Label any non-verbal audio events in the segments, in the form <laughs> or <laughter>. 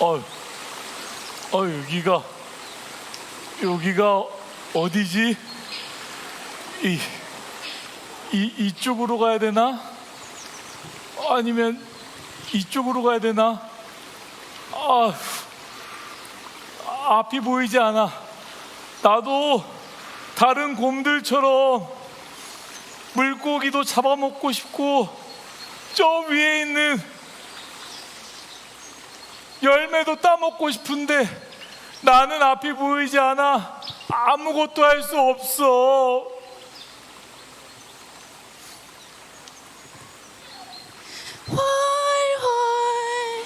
어, 어 여기가 여기가 어디지? 이, 이 이쪽으로 가야 되나? 아니면 이쪽으로 가야 되나? 아, 앞이 보이지 않아. 나도 다른 곰들처럼 물고기도 잡아먹고 싶고 저 위에 있는 열매도 따먹고 싶은데 나는 앞이 보이지 않아 아무것도 할 수 없어. 활활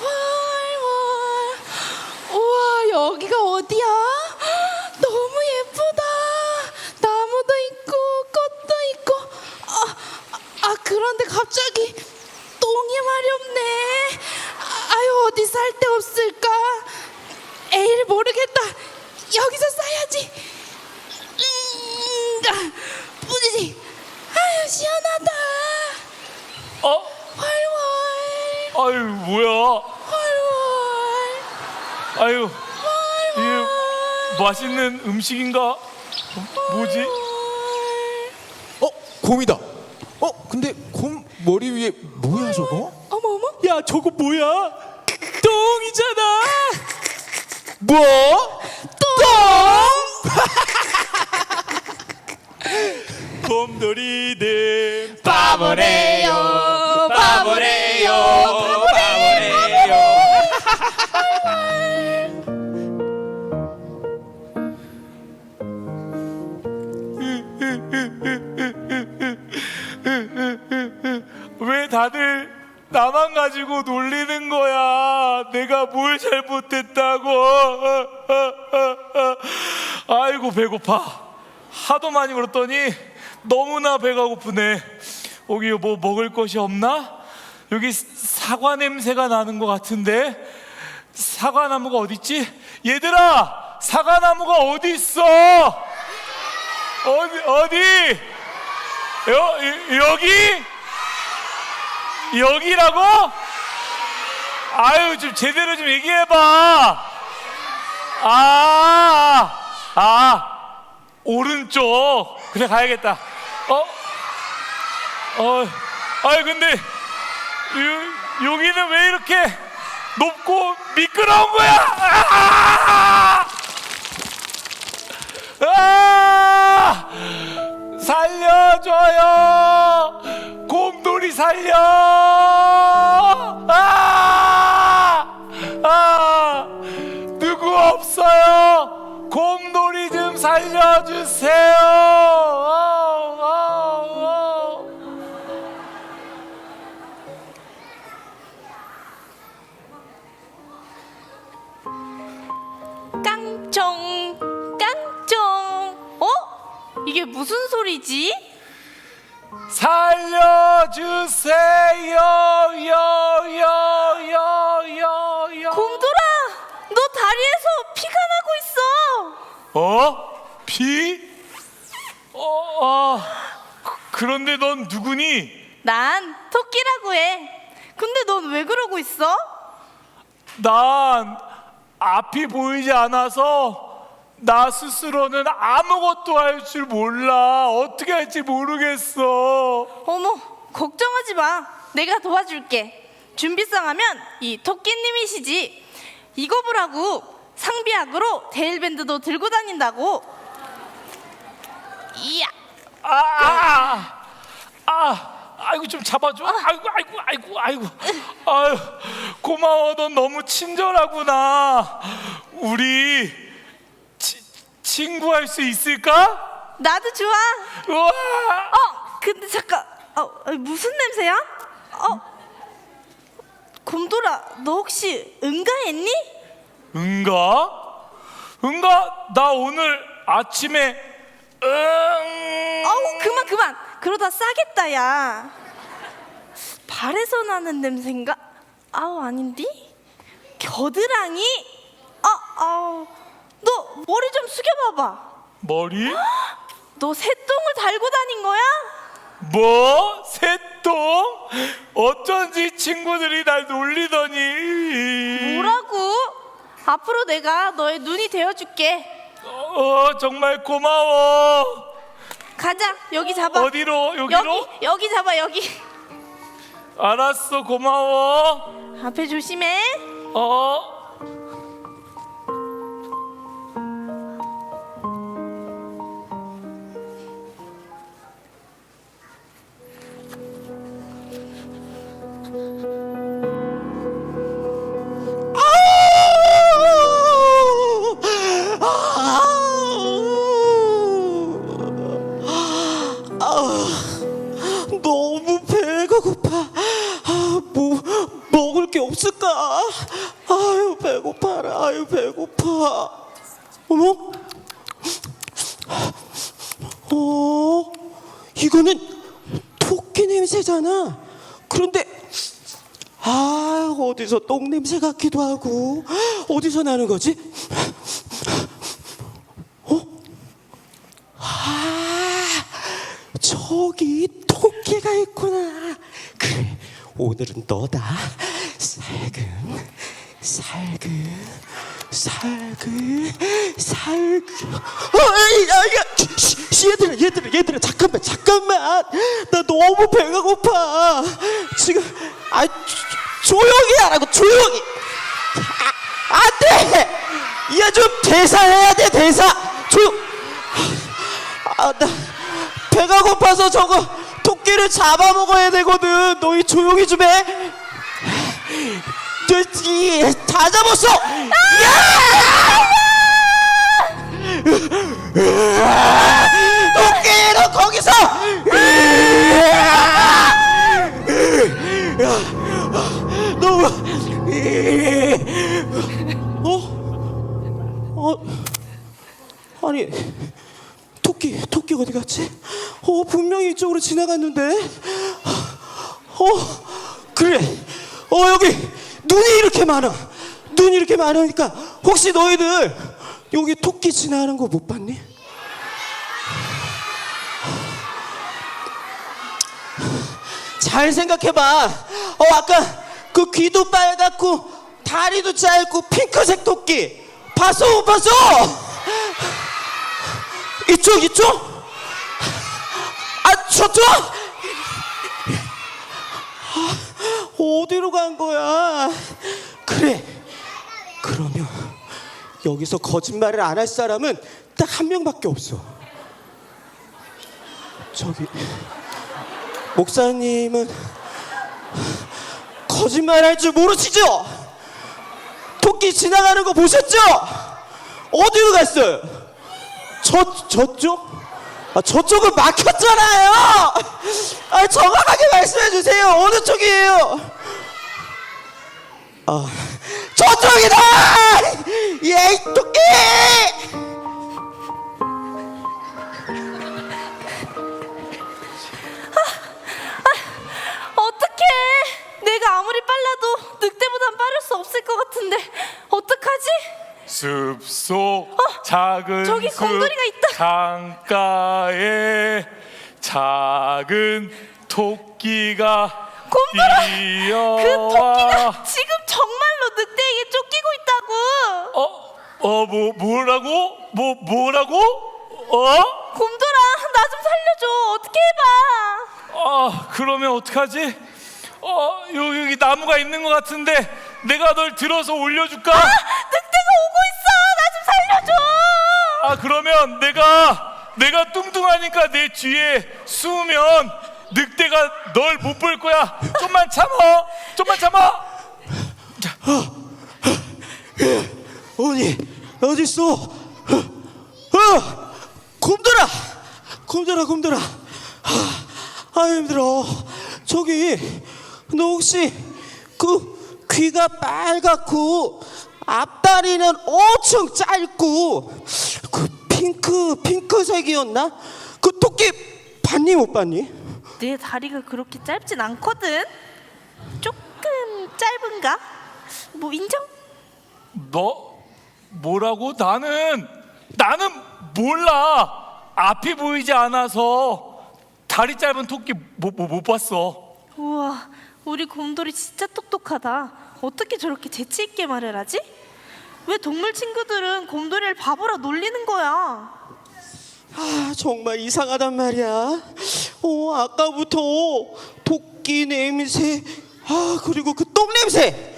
활활 우와 여기가 어디야? 너무 예쁘다 나무도 있고 꽃도 있고 아, 아, 아 그런데 갑자기 똥이 마렵네 아, 아유 어디 쌀 데 없을까 에이 모르겠다 여기서 싸야지 음, 아, 뿌리지 아유 시원하다 어? 활활 아유 뭐야? 활활 아유 이게 맛있는 음식인가? 어, 뭐지? 어 곰이다. 어 근데 곰 머리 위에 뭐야 저거? 어머 어머 야 저거 뭐야? 똥이잖아. 뭐? 곰돌이들. <laughs> 바보래요. 바보래요. 바보래요 잘못했다고 아이고 배고파 하도 많이 울었더니 너무나 배가 고프네 여기 뭐 먹을 것이 없나? 여기 사과 냄새가 나는 것 같은데 사과 나무가 어딨지? 얘들아 사과 나무가 어디 있어? 어디 어디? 여, 여기? 여기라고? 아유 좀 제대로 좀 얘기해봐 아, 아 오른쪽 그래 가야겠다 어? 어, 아이 근데 요, 여기는 왜 이렇게 높고 미끄러운 거야? 아! 아! 살려줘요! 곰돌이 살려! 깡총 깡총 어? 이게 무슨 소리지? 살려주세요 요요요요요 곰돌아 너 다리에서 피가 나고 있어 어? 비? 어, 아, 그- 그런데 넌 누구니? 난 토끼라고 해 근데 넌 왜 그러고 있어? 난 앞이 보이지 않아서 나 스스로는 아무것도 할 줄 몰라. 어떻게 할지 모르겠어. 어머 걱정하지 마. 내가 도와줄게. 준비성 하면 이 토끼님이시지. 이거 보라고 상비약으로 데일밴드도 들고 다닌다고. 이야. 아, 아, 아, 아이고 좀 잡아줘. 아이고, 아이고, 아이고, 아이고. 아유, 고마워. 넌 너무 친절하구나. 우리 치, 친구할 수 있을까? 나도 좋아 우와. 어, 근데 잠깐. 어, 아니, 무슨 냄새야? 어, 곰돌아, 너 혹시 응가했니? 응가? 응가? 나 오늘 아침에 응. 어우, 그만 그만. 그러다 싸겠다, 야. 발에서 나는 냄새인가? 아우 아닌디? 겨드랑이? 아, 아우. 너 머리 좀 숙여봐봐. 머리? <gasps> 너 새똥을 달고 다닌 거야? 뭐? 새똥? 어쩐지 친구들이 날 놀리더니 뭐라고? 앞으로 내가 너의 눈이 되어줄게. 어 정말 고마워 가자. 여기 잡아. 어디로 여기로? 여기 여기 잡아 여기. 알았어 고마워 앞에 조심해. 어 어머? 어? 이거는 토끼 냄새잖아. 그런데 아 어디서 똥 냄새 같기도 하고 어디서 나는 거지? 어? 아 저기 토끼가 있구나. 그래, 오늘은 너다. 살금, 살금, 살금, 살금. 어이, 씨, 얘들아, 얘들아, 얘들아, 잠깐만, 잠깐만. 나 너무 배가 고파. 지금, 아, 조- 조용히 하라고, 조용히. 아, 안 돼! 얘좀 대사해야 돼, 대사. 조용. 아, 나 배가 고파서 저거 토끼를 잡아먹어야 되거든. 너희 조용히 좀 해. 저, 이, 다 잡았어. 너 거기서. 너무. 어? 어? 아니. 토끼, 토끼 어디 갔지? 어, 분명히 이쪽으로 지나갔는데. 어, 그래. 어, 여기 눈이 이렇게 많아. 눈이 이렇게 많으니까 혹시 너희들 여기 토끼 지나가는 거 못 봤니? 잘 생각해봐. 어, 아까 그 귀도 빨갛고 다리도 짧고 핑크색 토끼 봤어 못 봤어? 이쪽 이쪽? 아 저쪽? 아, 어디로 간 거야? 그래. 여기서 거짓말을 안 할 사람은 딱 한 명밖에 없어. 저기 목사님은 거짓말 할 줄 모르시죠? 토끼 지나가는 거 보셨죠? 어디로 갔어요? 저 저쪽? 아 저쪽은 막혔잖아요. 아 정확하게 말씀해 주세요. 어느 쪽이에요? 아 저쪽이다. 예이 토끼. 어떡해. 내가 아무리 빨라도 늑대보단 빠를 수 없을 것 같은데 어떡하지? 작은 어, 저기 숲 곰돌이가 있다. 창가에 작은 토끼가 곰돌아, 그 토끼가 지금 어? 어, 뭐, 뭐라고? 뭐, 뭐라고? 어? 곰돌아, 나 좀 살려줘. 어떻게 해봐. 아, 그러면 어떡하지? 어, 여기, 여기 나무가 있는 것 같은데 내가 널 들어서 올려줄까? 늑대가 오고 있어. 나 좀 살려줘. 아, 그러면 내가, 내가 뚱뚱하니까 내 뒤에 숨으면 늑대가 널 못 볼 거야. 좀만 참어. 좀만 참어. 어디 어디 있어? 어, 곰돌아, 곰돌아, 곰돌아. 아, 아 힘들어. 저기 너 혹시 그 귀가 빨갛고 앞다리는 엄청 짧고 그 핑크 핑크색이었나? 그 토끼 봤니 못 봤니? 내 다리가 그렇게 짧진 않거든. 조금 짧은가? 뭐 인정? 너 뭐라고? 나는 나는 몰라. 앞이 보이지 않아서 다리 짧은 토끼 못, 못, 못 봤어. 우와, 우리 곰돌이 진짜 똑똑하다. 어떻게 저렇게 재치 있게 말을 하지? 왜 동물 친구들은 곰돌이를 바보라 놀리는 거야? 아 정말 이상하단 말이야. 어 아까부터 토끼 냄새, 아 그리고 그 똥 냄새.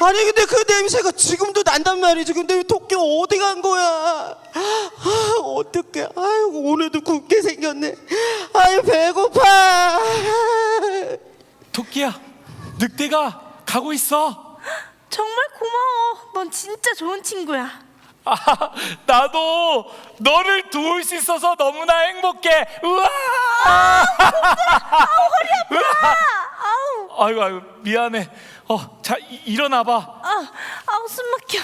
아니 근데 그 냄새가 지금도 난단 말이지. 근데 왜 토끼 어디 간 거야? 아 어떡해. 아유 오늘도 굶게 생겼네. 아유 배고파. 토끼야, 늑대가 가고 있어. 정말 고마워. 넌 진짜 좋은 친구야. 아, 나도 너를 도울 수 있어서 너무나 행복해. 우와! 아우, 아 이고, 아이고 미안해. 어, 자 이- 일어나 봐. 아, 아우 숨 막혀.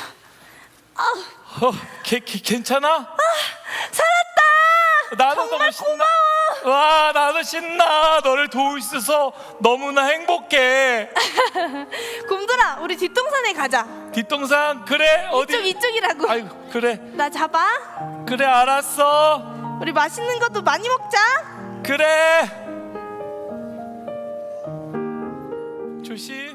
아우, 어, 개, 개, 괜찮아? 살았다. 나도 정말 너무 신나. 와, 나도 신나. 너를 도울 수 있어서 너무나 행복해. <laughs> 곰돌아, 우리 뒷동산에 가자. 뒷동산 그래 어디? 이쪽 이쪽이라고. 아이고 그래 나 잡아. 그래 알았어. 우리 맛있는 것도 많이 먹자. 그래. 조심.